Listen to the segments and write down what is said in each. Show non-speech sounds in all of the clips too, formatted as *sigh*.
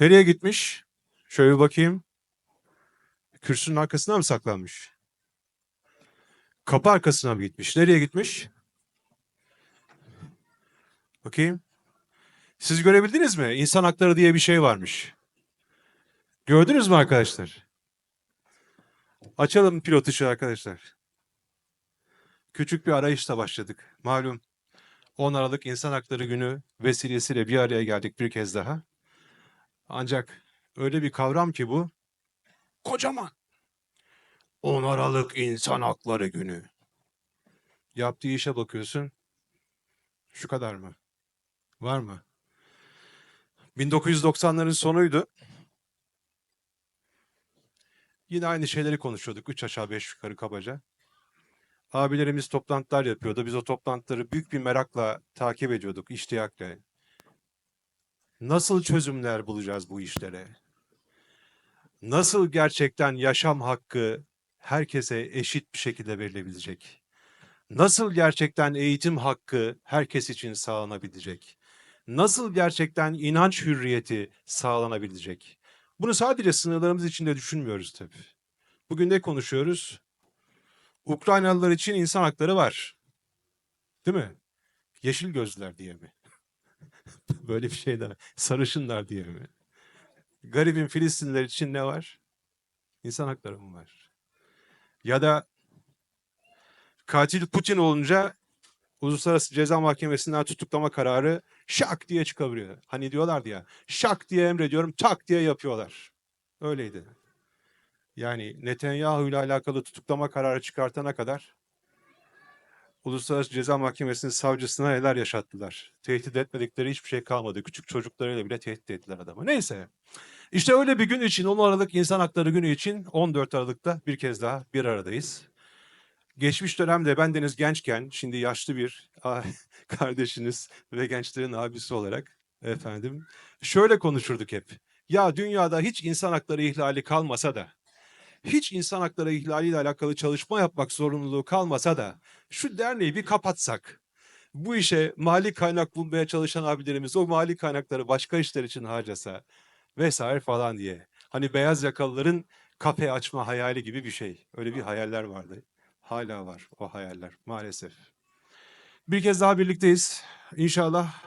Nereye gitmiş? Şöyle bir bakayım. Kürsünün arkasına mı saklanmış? Kapı arkasına mı gitmiş? Nereye gitmiş? Bakayım. Siz görebildiniz mi? İnsan hakları diye bir şey varmış. Gördünüz mü arkadaşlar? Açalım pilot ışığı arkadaşlar. Küçük bir arayışla başladık. Malum 10 Aralık İnsan Hakları Günü vesilesiyle bir araya geldik bir kez daha. Ancak öyle bir kavram ki bu kocaman. 10 Aralık İnsan Hakları Günü. Yaptığı işe bakıyorsun. Şu kadar mı? Var mı? 1990'ların sonuydu. Yine aynı şeyleri konuşuyorduk. Üç aşağı beş yukarı kabaca. Abilerimiz toplantılar yapıyordu. Biz o toplantıları büyük bir merakla takip ediyorduk, iştiyakla. Nasıl çözümler bulacağız bu işlere? Nasıl gerçekten yaşam hakkı herkese eşit bir şekilde verilebilecek? Nasıl gerçekten eğitim hakkı herkes için sağlanabilecek? Nasıl gerçekten inanç hürriyeti sağlanabilecek? Bunu sadece sınırlarımız içinde düşünmüyoruz tabii. Bugün ne konuşuyoruz? Ukraynalılar için insan hakları var. Değil mi? Yeşil gözlüler diye mi? *laughs* Böyle bir şey de sarışınlar diye mi? Garibin Filistinliler için ne var? İnsan hakları mı var? Ya da katil Putin olunca Uluslararası Ceza Mahkemesi'nden tutuklama kararı şak diye çıkabiliyor. Hani diyorlardı ya şak diye emrediyorum tak diye yapıyorlar. Öyleydi. Yani Netanyahu ile alakalı tutuklama kararı çıkartana kadar Uluslararası Ceza Mahkemesi'nin savcısına neler yaşattılar. Tehdit etmedikleri hiçbir şey kalmadı. Küçük çocuklarıyla bile tehdit ettiler adamı. Neyse. İşte öyle bir gün için 10 Aralık İnsan Hakları Günü için 14 Aralık'ta bir kez daha bir aradayız. Geçmiş dönemde bendeniz gençken şimdi yaşlı bir *laughs* kardeşiniz ve gençlerin abisi olarak efendim şöyle konuşurduk hep. Ya dünyada hiç insan hakları ihlali kalmasa da hiç insan hakları ihlaliyle alakalı çalışma yapmak zorunluluğu kalmasa da şu derneği bir kapatsak, bu işe mali kaynak bulmaya çalışan abilerimiz o mali kaynakları başka işler için harcasa vesaire falan diye. Hani beyaz yakalıların kafe açma hayali gibi bir şey. Öyle bir hayaller vardı. Hala var o hayaller maalesef. Bir kez daha birlikteyiz. İnşallah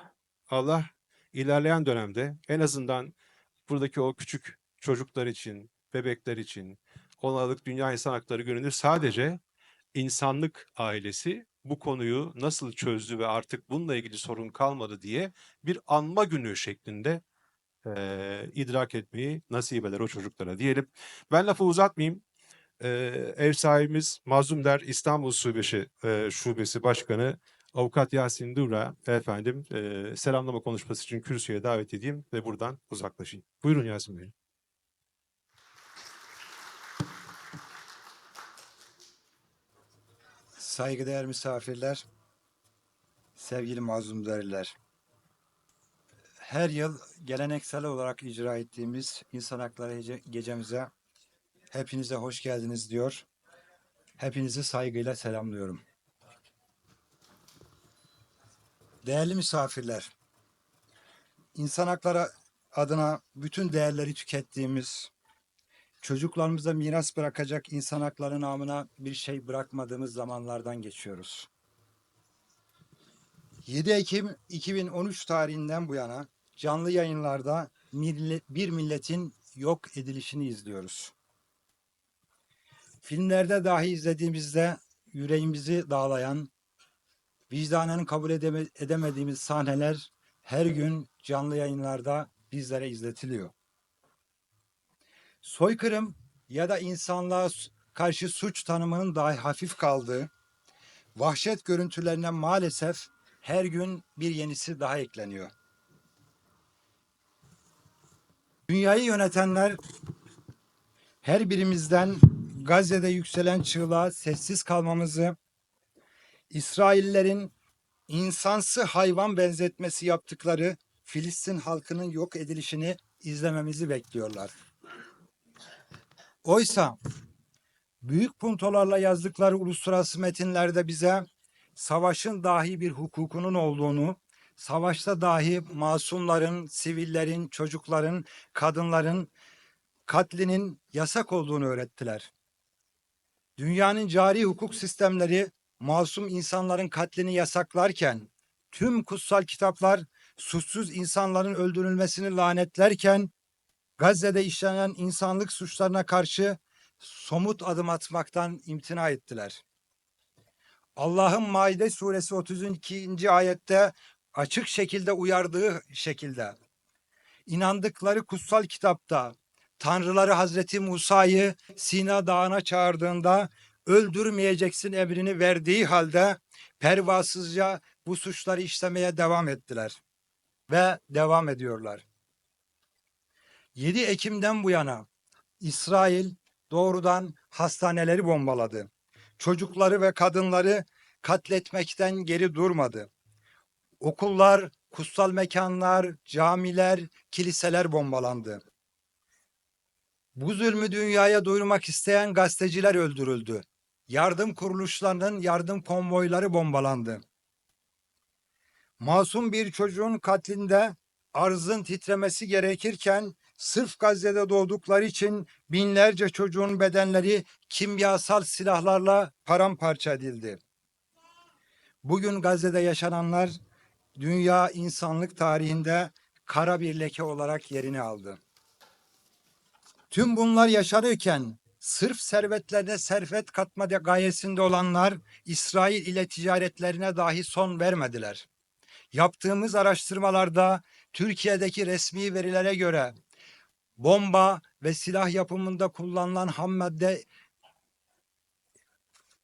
Allah ilerleyen dönemde en azından buradaki o küçük çocuklar için, bebekler için, 10 Aralık Dünya İnsan Hakları Günü'nü sadece insanlık ailesi bu konuyu nasıl çözdü ve artık bununla ilgili sorun kalmadı diye bir anma günü şeklinde eee, idrak etmeyi nasip eder o çocuklara diyelim. Ben lafı uzatmayayım. Eee, ev sahibimiz Mazlum Der İstanbul Şubesi, eee, Şubesi Başkanı Avukat Yasin Dura efendim eee, selamlama konuşması için kürsüye davet edeyim ve buradan uzaklaşayım. Buyurun Yasin Bey. Saygıdeğer misafirler, sevgili mazlumdariler. Her yıl geleneksel olarak icra ettiğimiz İnsan Hakları Gece- Gecemize hepinize hoş geldiniz diyor. Hepinizi saygıyla selamlıyorum. Değerli misafirler, insan hakları adına bütün değerleri tükettiğimiz, çocuklarımıza miras bırakacak insan hakları namına bir şey bırakmadığımız zamanlardan geçiyoruz. 7 Ekim 2013 tarihinden bu yana canlı yayınlarda bir milletin yok edilişini izliyoruz. Filmlerde dahi izlediğimizde yüreğimizi dağlayan, vicdanen kabul edeme- edemediğimiz sahneler her gün canlı yayınlarda bizlere izletiliyor soykırım ya da insanlığa karşı suç tanımının dahi hafif kaldığı vahşet görüntülerine maalesef her gün bir yenisi daha ekleniyor. Dünyayı yönetenler her birimizden Gazze'de yükselen çığlığa sessiz kalmamızı, İsraillerin insansı hayvan benzetmesi yaptıkları Filistin halkının yok edilişini izlememizi bekliyorlar. Oysa büyük puntolarla yazdıkları uluslararası metinlerde bize savaşın dahi bir hukukunun olduğunu, savaşta dahi masumların, sivillerin, çocukların, kadınların katlinin yasak olduğunu öğrettiler. Dünyanın cari hukuk sistemleri masum insanların katlini yasaklarken, tüm kutsal kitaplar suçsuz insanların öldürülmesini lanetlerken, Gazze'de işlenen insanlık suçlarına karşı somut adım atmaktan imtina ettiler. Allah'ın Maide suresi 32. ayette açık şekilde uyardığı şekilde inandıkları kutsal kitapta tanrıları Hazreti Musa'yı Sina Dağı'na çağırdığında öldürmeyeceksin emrini verdiği halde pervasızca bu suçları işlemeye devam ettiler ve devam ediyorlar. 7 Ekim'den bu yana İsrail doğrudan hastaneleri bombaladı. Çocukları ve kadınları katletmekten geri durmadı. Okullar, kutsal mekanlar, camiler, kiliseler bombalandı. Bu zulmü dünyaya duyurmak isteyen gazeteciler öldürüldü. Yardım kuruluşlarının yardım konvoyları bombalandı. Masum bir çocuğun katlinde arzın titremesi gerekirken sırf Gazze'de doğdukları için binlerce çocuğun bedenleri kimyasal silahlarla paramparça edildi. Bugün Gazze'de yaşananlar dünya insanlık tarihinde kara bir leke olarak yerini aldı. Tüm bunlar yaşanırken sırf servetlerine servet katma gayesinde olanlar İsrail ile ticaretlerine dahi son vermediler. Yaptığımız araştırmalarda Türkiye'deki resmi verilere göre bomba ve silah yapımında kullanılan ham madde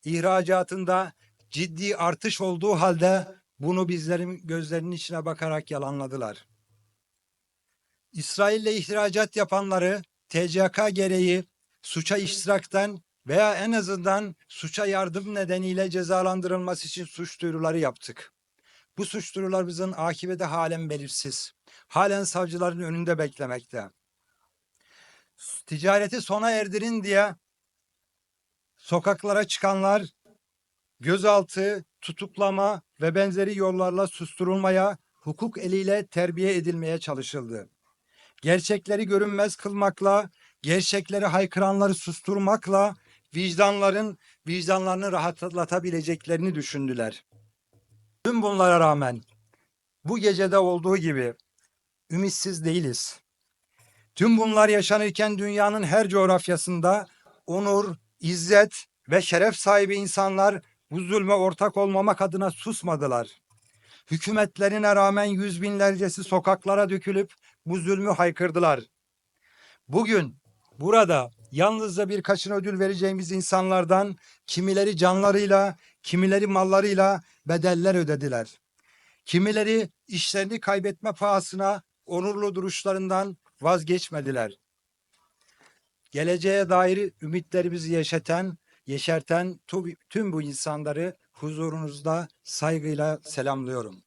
ihracatında ciddi artış olduğu halde bunu bizlerin gözlerinin içine bakarak yalanladılar. İsrail'le ihracat yapanları TCK gereği suça iştirakten veya en azından suça yardım nedeniyle cezalandırılması için suç duyuruları yaptık. Bu suç duyurularımızın akıbeti halen belirsiz. Halen savcıların önünde beklemekte. Ticareti sona erdirin diye sokaklara çıkanlar gözaltı, tutuklama ve benzeri yollarla susturulmaya, hukuk eliyle terbiye edilmeye çalışıldı. Gerçekleri görünmez kılmakla, gerçekleri haykıranları susturmakla vicdanların vicdanlarını rahatlatabileceklerini düşündüler. Tüm bunlara rağmen bu gecede olduğu gibi ümitsiz değiliz. Tüm bunlar yaşanırken dünyanın her coğrafyasında onur, izzet ve şeref sahibi insanlar bu zulme ortak olmamak adına susmadılar. Hükümetlerine rağmen yüz binlercesi sokaklara dökülüp bu zulmü haykırdılar. Bugün burada yalnızca birkaçına ödül vereceğimiz insanlardan kimileri canlarıyla, kimileri mallarıyla bedeller ödediler. Kimileri işlerini kaybetme pahasına onurlu duruşlarından vazgeçmediler. Geleceğe dair ümitlerimizi yeşeten, yeşerten tüm bu insanları huzurunuzda saygıyla selamlıyorum.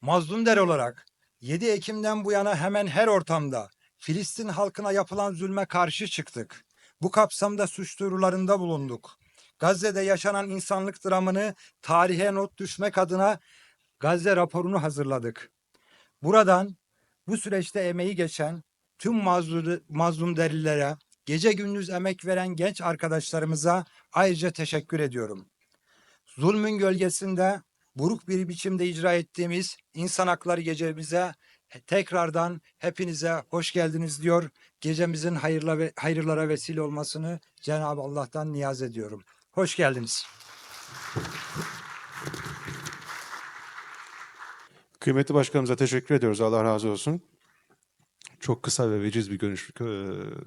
Mazlum der olarak 7 Ekim'den bu yana hemen her ortamda Filistin halkına yapılan zulme karşı çıktık. Bu kapsamda suç duyurularında bulunduk. Gazze'de yaşanan insanlık dramını tarihe not düşmek adına Gazze raporunu hazırladık. Buradan bu süreçte emeği geçen tüm mazlum, mazlum delillere, gece gündüz emek veren genç arkadaşlarımıza ayrıca teşekkür ediyorum. Zulmün gölgesinde buruk bir biçimde icra ettiğimiz insan hakları gecemize tekrardan hepinize hoş geldiniz diyor. Gecemizin hayırla ve hayırlara vesile olmasını Cenab-ı Allah'tan niyaz ediyorum. Hoş geldiniz. Kıymetli başkanımıza teşekkür ediyoruz. Allah razı olsun. Çok kısa ve veciz bir görüş, e,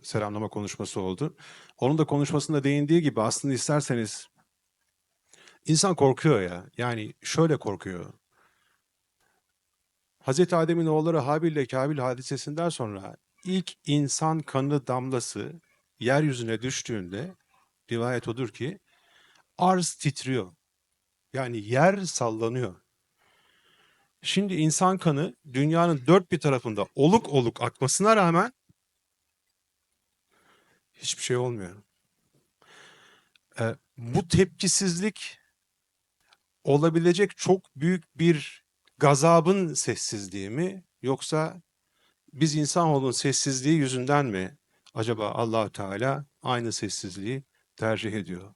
selamlama konuşması oldu. Onun da konuşmasında değindiği gibi aslında isterseniz insan korkuyor ya. Yani şöyle korkuyor. Hazreti Adem'in oğulları Habil ile Kabil hadisesinden sonra ilk insan kanı damlası yeryüzüne düştüğünde rivayet odur ki arz titriyor. Yani yer sallanıyor. Şimdi insan kanı dünyanın dört bir tarafında oluk oluk akmasına rağmen hiçbir şey olmuyor. Ee, bu tepkisizlik olabilecek çok büyük bir gazabın sessizliği mi yoksa biz insanoğlunun sessizliği yüzünden mi acaba Allahü Teala aynı sessizliği tercih ediyor?